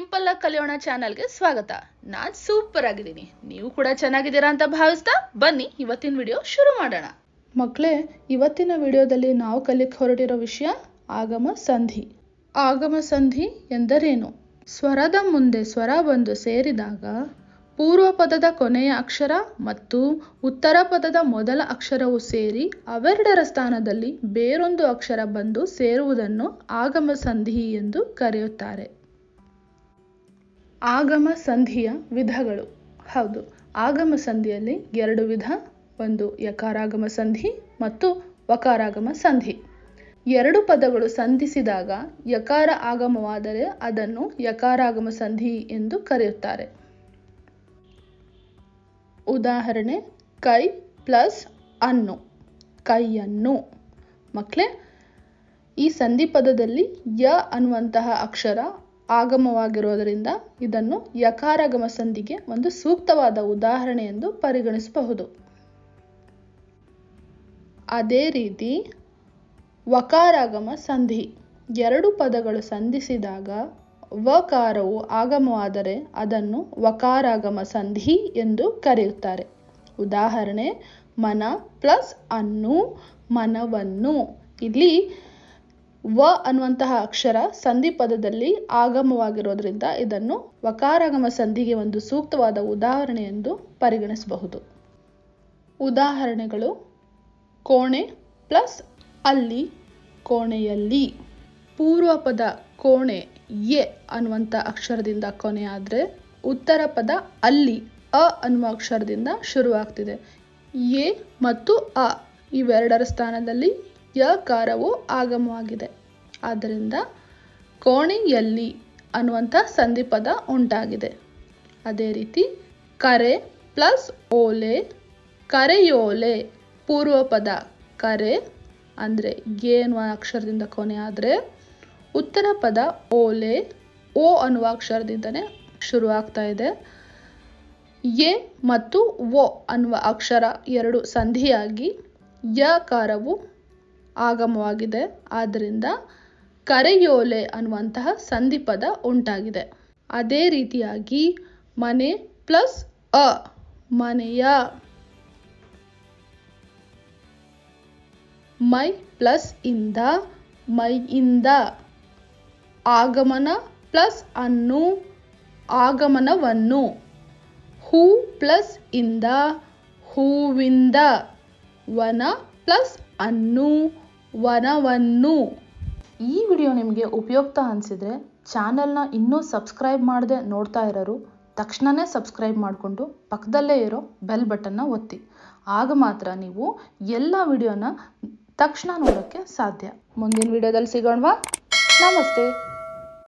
Simple ಆಗಿ ಕಲಿಯೋಣ ಚಾನಲ್ಗೆ ಸ್ವಾಗತ. ನಾನ್ ಸೂಪರ್ ಆಗಿದ್ದೀನಿ. ನೀವು ಕೂಡ ಚೆನ್ನಾಗಿದ್ದೀರಾ ಅಂತ ಭಾವಿಸ್ತಾ ಬನ್ನಿ, ಇವತ್ತಿನ ವಿಡಿಯೋ ಶುರು ಮಾಡೋಣ. ಮಕ್ಕಳೇ ಇವತ್ತಿನ ವಿಡಿಯೋದಲ್ಲಿ ನಾವು ಕಲಿಯಕ್ಕೆ ಹೊರಟಿರೋ ವಿಷಯ ಆಗಮ ಸಂಧಿ. ಆಗಮ ಸಂಧಿ ಎಂದರೇನು? ಸ್ವರದ ಮುಂದೆ ಸ್ವರ ಬಂದು ಸೇರಿದಾಗ ಪೂರ್ವ ಪದದ ಕೊನೆಯ ಅಕ್ಷರ ಮತ್ತು ಉತ್ತರ ಪದದ ಮೊದಲ ಅಕ್ಷರವು ಸೇರಿ ಅವೆರಡರ ಸ್ಥಾನದಲ್ಲಿ ಬೇರೊಂದು ಅಕ್ಷರ ಬಂದು ಸೇರುವುದನ್ನು ಆಗಮ ಸಂಧಿ ಎಂದು ಕರೆಯುತ್ತಾರೆ. ಆಗಮ ಸಂಧಿಯ ವಿಧಗಳು. ಹೌದು, ಆಗಮ ಸಂಧಿಯಲ್ಲಿ ಎರಡು ವಿಧ, ಒಂದು ಯಕಾರಾಗಮ ಸಂಧಿ ಮತ್ತು ವಕಾರಾಗಮ ಸಂಧಿ. ಎರಡು ಪದಗಳು ಸಂಧಿಸಿದಾಗ ಯಕಾರ ಆಗಮವಾದರೆ ಅದನ್ನು ಯಕಾರಾಗಮ ಸಂಧಿ ಎಂದು ಕರೆಯುತ್ತಾರೆ. ಉದಾಹರಣೆ, ಕೈ ಪ್ಲಸ್ ಅನ್ನು. ಕೈಯನ್ನು. ಮಕ್ಕಳೇ ಈ ಸಂಧಿ ಪದದಲ್ಲಿ ಯ ಅನ್ನುವಂತಹ ಅಕ್ಷರ ಆಗಮವಾಗಿರೋದರಿಂದ ಇದನ್ನು ಯಕಾರಾಗಮ ಸಂಧಿಗೆ ಒಂದು ಸೂಕ್ತವಾದ ಉದಾಹರಣೆ ಎಂದು ಪರಿಗಣಿಸಬಹುದು. ಅದೇ ರೀತಿ, ವಕಾರಾಗಮ ಸಂಧಿ ಎರಡು ಪದಗಳು ಸಂಧಿಸಿದಾಗ ವಕಾರವು ಆಗಮವಾದರೆ ಅದನ್ನು ವಕಾರಾಗಮ ಸಂಧಿ ಎಂದು ಕರೆಯುತ್ತಾರೆ. ಉದಾಹರಣೆ, ಮನ ಪ್ಲಸ್ ಅನ್ನು, ಮನವನ್ನು. ಇಲ್ಲಿ ವ ಅನ್ನುವಂತಹ ಅಕ್ಷರ ಸಂಧಿ ಪದದಲ್ಲಿ ಆಗಮವಾಗಿರೋದ್ರಿಂದ ಇದನ್ನು ವಕಾರಾಗಮ ಸಂಧಿಗೆ ಒಂದು ಸೂಕ್ತವಾದ ಉದಾಹರಣೆ ಎಂದು ಪರಿಗಣಿಸಬಹುದು. ಉದಾಹರಣೆಗಳು ಕೋಣೆ ಪ್ಲಸ್ ಅಲ್ಲಿ, ಕೋಣೆಯಲ್ಲಿ. ಪೂರ್ವ ಪದ ಕೋಣೆ ಎ ಅನ್ನುವಂಥ ಅಕ್ಷರದಿಂದ ಕೊನೆಯಾದರೆ ಉತ್ತರ ಪದ ಅಲ್ಲಿ, ಅ ಅನ್ನುವ ಅಕ್ಷರದಿಂದ ಶುರುವಾಗ್ತಿದೆ. ಎ ಮತ್ತು ಅ ಇವೆರಡರ ಸ್ಥಾನದಲ್ಲಿ ಯಕಾರವು ಆಗಮವಾಗಿದೆ. ಆದ್ದರಿಂದ ಕೋಣೆಯಲ್ಲಿ ಅನ್ನುವಂಥ ಸಂಧಿಪದ ಉಂಟಾಗಿದೆ. ಅದೇ ರೀತಿ ಕರೆ ಪ್ಲಸ್ ಓಲೆ, ಕರೆಯೋಲೆ ಪೂರ್ವ ಪದ ಕರೆ ಅಂದರೆ ಗೆ ಅನ್ನುವ ಅಕ್ಷರದಿಂದ ಕೊನೆ ಆದರೆ ಉತ್ತರ ಪದ ಓಲೆ, ಓ ಅನ್ನುವ ಅಕ್ಷರದಿಂದನೇ ಶುರುವಾಗ್ತಾ ಇದೆ. ಎ ಮತ್ತು ಒ ಅನ್ನುವ ಅಕ್ಷರ ಎರಡು ಸಂಧಿಯಾಗಿ ಯಕಾರವು ಆಗಮವಾಗಿದೆ. ಆದ್ದರಿಂದ ಕರೆಯೋಲೆ ಅನ್ನುವಂತಹ ಸಂಧಿಪದ ಉಂಟಾಗಿದೆ. ಅದೇ ರೀತಿಯಾಗಿ ಮನೆ ಪ್ಲಸ್ ಅ ಮನೆಯ ಮೈ ಪ್ಲಸ್ ಇಂದ ಮೈಯಿಂದ ಆಗಮನ ಪ್ಲಸ್ ಅನ್ನು ಆಗಮನವನ್ನು ಹೂ ಪ್ಲಸ್ ಇಂದ ಹೂವಿಂದ ವನ ಪ್ಲಸ್ ಅನ್ನು ವನವನ್ನು. ಈ ವಿಡಿಯೋ ನಿಮಗೆ ಉಪಯುಕ್ತ ಅನಿಸಿದರೆ ಚಾನಲ್ನ ಇನ್ನೂ ಸಬ್ಸ್ಕ್ರೈಬ್ ಮಾಡದೆ ನೋಡ್ತಾ ಇರೋರು ತಕ್ಷಣವೇ ಸಬ್ಸ್ಕ್ರೈಬ್ ಮಾಡಿಕೊಂಡು ಪಕ್ಕದಲ್ಲೇ ಇರೋ ಬೆಲ್ ಬಟನ್ನ ಒತ್ತಿ. ಆಗ ಮಾತ್ರ ನೀವು ಎಲ್ಲ ವಿಡಿಯೋನ ತಕ್ಷಣ ನೋಡೋಕ್ಕೆ ಸಾಧ್ಯ. ಮುಂದಿನ ವಿಡಿಯೋದಲ್ಲಿ ಸಿಗೋಣವಾ? ನಮಸ್ತೆ.